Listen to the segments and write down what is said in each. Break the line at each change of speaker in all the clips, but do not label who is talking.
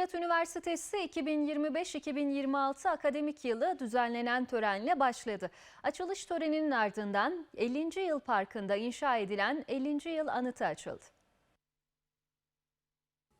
Fırat Üniversitesi 2025-2026 akademik yılı düzenlenen törenle başladı. Açılış töreninin ardından 50. Yıl Parkı'nda inşa edilen 50. Yıl Anıtı açıldı.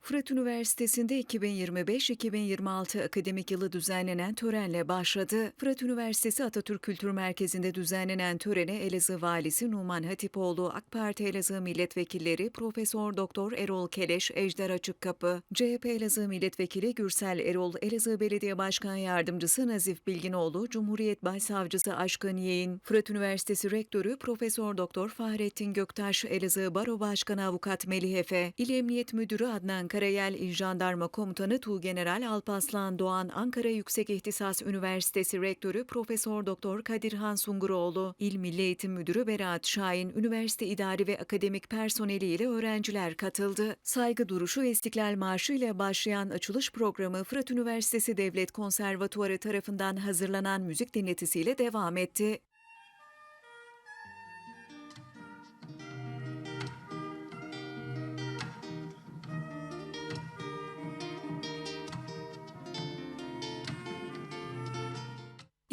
Fırat Üniversitesi'nde 2025-2026 akademik yılı düzenlenen törenle başladı. Fırat Üniversitesi Atatürk Kültür Merkezi'nde düzenlenen törene Elazığ Valisi Numan Hatipoğlu, AK Parti Elazığ Milletvekilleri Profesör Doktor Erol Keleş, Ejder Açıkkapı, CHP Elazığ Milletvekili Gürsel Erol, Elazığ Belediye Başkan Yardımcısı Nazif Bilginoğlu, Cumhuriyet Başsavcısı Aşkın Yeğin, Fırat Üniversitesi Rektörü Profesör Doktor Fahrettin Göktaş, Elazığ Baro Başkanı Avukat Melih Efe, İl Emniyet Müdürü Adnan Karayel, İl Jandarma Komutanı Tuğgeneral Alpaslan Doğan, Ankara Yüksek İhtisas Üniversitesi Rektörü Profesör Doktor Kadirhan Sunguroğlu, İl Milli Eğitim Müdürü Berat Şahin, üniversite idari ve akademik personeliyle öğrenciler katıldı. Saygı duruşu İstiklal Marşı ile başlayan açılış programı Fırat Üniversitesi Devlet Konservatuarı tarafından hazırlanan müzik dinletisiyle devam etti.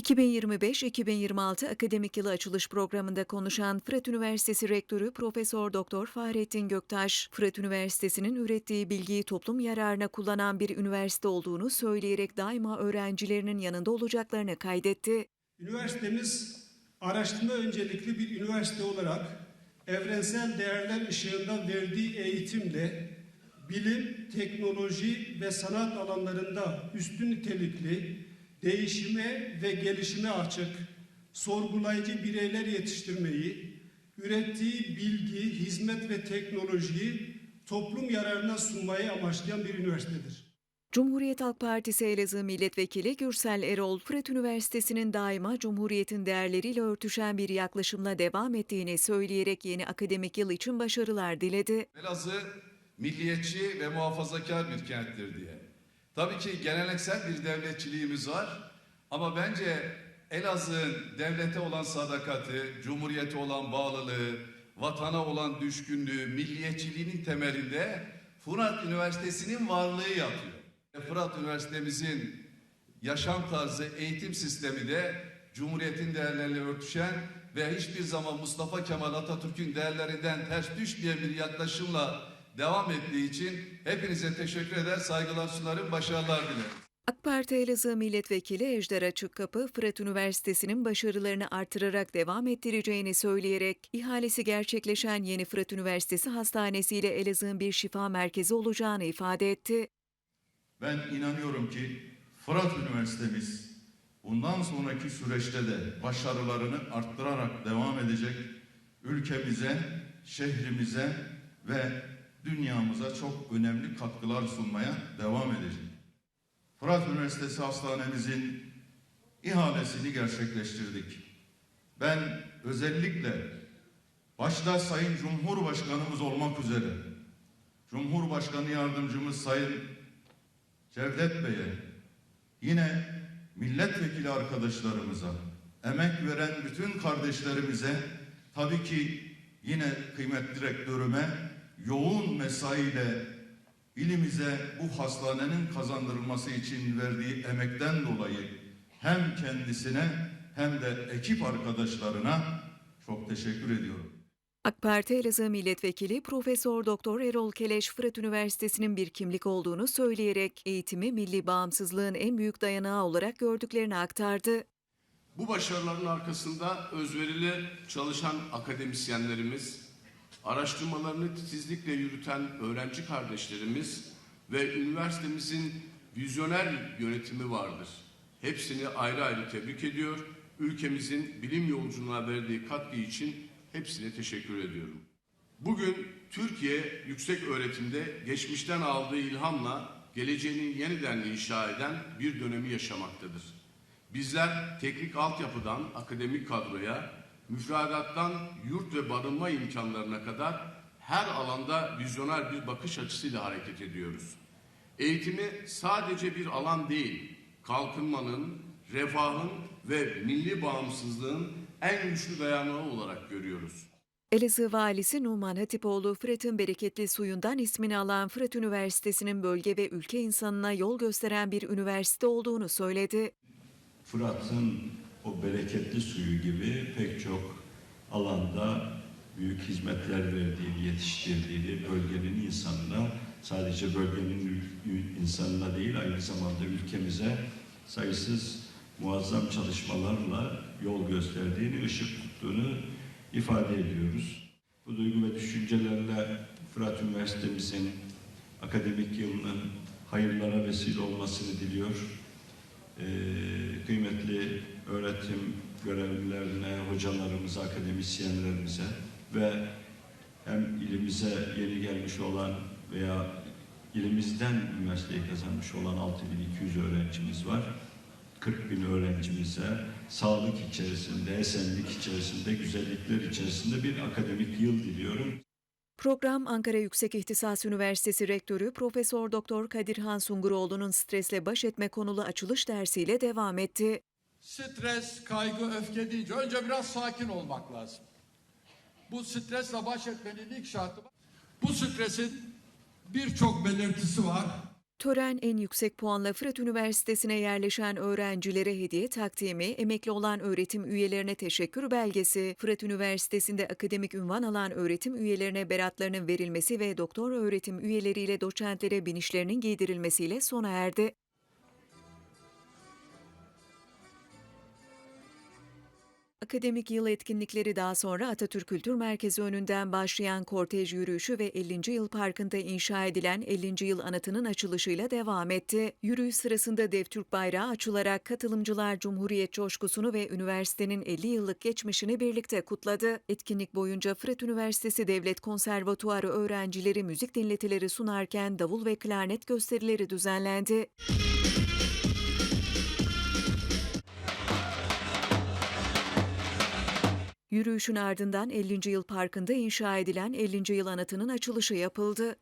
...2025-2026 akademik yılı açılış programında konuşan Fırat Üniversitesi Rektörü Profesör Doktor Fahrettin Göktaş, Fırat Üniversitesi'nin ürettiği bilgiyi toplum yararına kullanan bir üniversite olduğunu söyleyerek daima öğrencilerinin yanında olacaklarını kaydetti.
Üniversitemiz araştırma öncelikli bir üniversite olarak evrensel değerler ışığında verdiği eğitimle bilim, teknoloji ve sanat alanlarında üstün nitelikli, değişime ve gelişime açık, sorgulayıcı bireyler yetiştirmeyi, ürettiği bilgi, hizmet ve teknolojiyi toplum yararına sunmayı amaçlayan bir üniversitedir.
Cumhuriyet Halk Partisi Elazığ Milletvekili Gürsel Erol, Fırat Üniversitesi'nin daima Cumhuriyet'in değerleriyle örtüşen bir yaklaşımla devam ettiğini söyleyerek yeni akademik yıl için başarılar diledi.
Elazığ milliyetçi ve muhafazakar bir kenttir diye. Tabii ki geleneksel bir devletçiliğimiz var ama bence Elazığ'ın devlete olan sadakati, cumhuriyete olan bağlılığı, vatana olan düşkünlüğü, milliyetçiliğinin temelinde Fırat Üniversitesi'nin varlığı yatıyor. Fırat Üniversitemizin yaşam tarzı, eğitim sistemi de Cumhuriyet'in değerleriyle örtüşen ve hiçbir zaman Mustafa Kemal Atatürk'ün değerlerinden ters düşmeyen bir yaklaşımla devam ettiği için hepinize teşekkür eder, saygılar sunarım, başarılar dilerim.
AK Parti Elazığ Milletvekili Ejder Açıkkapı, Fırat Üniversitesi'nin başarılarını artırarak devam ettireceğini söyleyerek, ihalesi gerçekleşen Yeni Fırat Üniversitesi Hastanesi ile Elazığ'ın bir şifa merkezi olacağını ifade etti.
Ben inanıyorum ki Fırat Üniversitemiz bundan sonraki süreçte de başarılarını arttırarak devam edecek. Ülkemize, şehrimize ve dünyamıza çok önemli katkılar sunmaya devam edecek. Fırat Üniversitesi Hastanemizin ihalesini gerçekleştirdik. Ben özellikle başta Sayın Cumhurbaşkanımız olmak üzere Cumhurbaşkanı Yardımcımız Sayın Cevdet Bey'e, yine milletvekili arkadaşlarımıza, emek veren bütün kardeşlerimize, tabii ki yine kıymetli rektörüme yoğun mesaiyle ilimize bu hastanenin kazandırılması için verdiği emekten dolayı hem kendisine hem de ekip arkadaşlarına çok teşekkür ediyorum.
AK Parti Elazığ Milletvekili Profesör Doktor Erol Keleş, Fırat Üniversitesi'nin bir kimlik olduğunu söyleyerek eğitimi milli bağımsızlığın en büyük dayanağı olarak gördüklerini aktardı.
Bu başarıların arkasında özverili çalışan akademisyenlerimiz, araştırmalarını titizlikle yürüten öğrenci kardeşlerimiz ve üniversitemizin vizyoner yönetimi vardır. Hepsini ayrı ayrı tebrik ediyor. Ülkemizin bilim yolculuğuna verdiği katkı için hepsine teşekkür ediyorum. Bugün Türkiye yüksek öğretimde geçmişten aldığı ilhamla geleceğini yeniden inşa eden bir dönemi yaşamaktadır. Bizler teknik altyapıdan akademik kadroya, müfredattan yurt ve barınma imkanlarına kadar her alanda vizyoner bir bakış açısıyla hareket ediyoruz. Eğitimi sadece bir alan değil, kalkınmanın, refahın ve milli bağımsızlığın en güçlü dayanağı olarak görüyoruz.
Elazığ Valisi Numan Hatipoğlu, Fırat'ın bereketli suyundan ismini alan Fırat Üniversitesi'nin bölge ve ülke insanına yol gösteren bir üniversite olduğunu söyledi.
Fırat'ın o bereketli suyu gibi pek çok alanda büyük hizmetler verdiğini, yetiştirdiğini, bölgenin insanına, sadece bölgenin insanına değil, aynı zamanda ülkemize sayısız muazzam çalışmalarla yol gösterdiğini, ışık tuttuğunu ifade ediyoruz. Bu duygu ve düşüncelerle Fırat Üniversitemizin akademik yılının hayırlara vesile olmasını diliyor. Ee, kıymetli öğretim görevlilerine, hocalarımıza, akademisyenlerimize ve hem ilimize yeni gelmiş olan veya ilimizden üniversiteyi kazanmış olan 6200 öğrencimiz var. 40 bin öğrencimize sağlık içerisinde, esenlik içerisinde, güzellikler içerisinde bir akademik yıl diliyorum.
Program Ankara Yüksek İhtisas Üniversitesi Rektörü Profesör Doktor Kadirhan Sunguroğlu'nun stresle baş etme konulu açılış dersiyle devam etti.
Stres, kaygı, öfke deyince önce biraz sakin olmak lazım. Bu stresle baş etmenin ilk şartı bu stresin birçok belirtisi var.
Tören en yüksek puanla Fırat Üniversitesi'ne yerleşen öğrencilere hediye takdimi, emekli olan öğretim üyelerine teşekkür belgesi, Fırat Üniversitesi'nde akademik ünvan alan öğretim üyelerine beratlarının verilmesi ve doktor öğretim üyeleriyle doçentlere binişlerinin giydirilmesiyle sona erdi. Akademik yıl etkinlikleri daha sonra Atatürk Kültür Merkezi önünden başlayan kortej yürüyüşü ve 50. yıl parkında inşa edilen 50. yıl anıtının açılışıyla devam etti. Yürüyüş sırasında dev Türk bayrağı açılarak katılımcılar Cumhuriyet coşkusunu ve üniversitenin 50 yıllık geçmişini birlikte kutladı. Etkinlik boyunca Fırat Üniversitesi Devlet Konservatuarı öğrencileri müzik dinletileri sunarken davul ve klarnet gösterileri düzenlendi. Yürüyüşün ardından 50. yıl parkında inşa edilen 50. yıl anıtının açılışı yapıldı.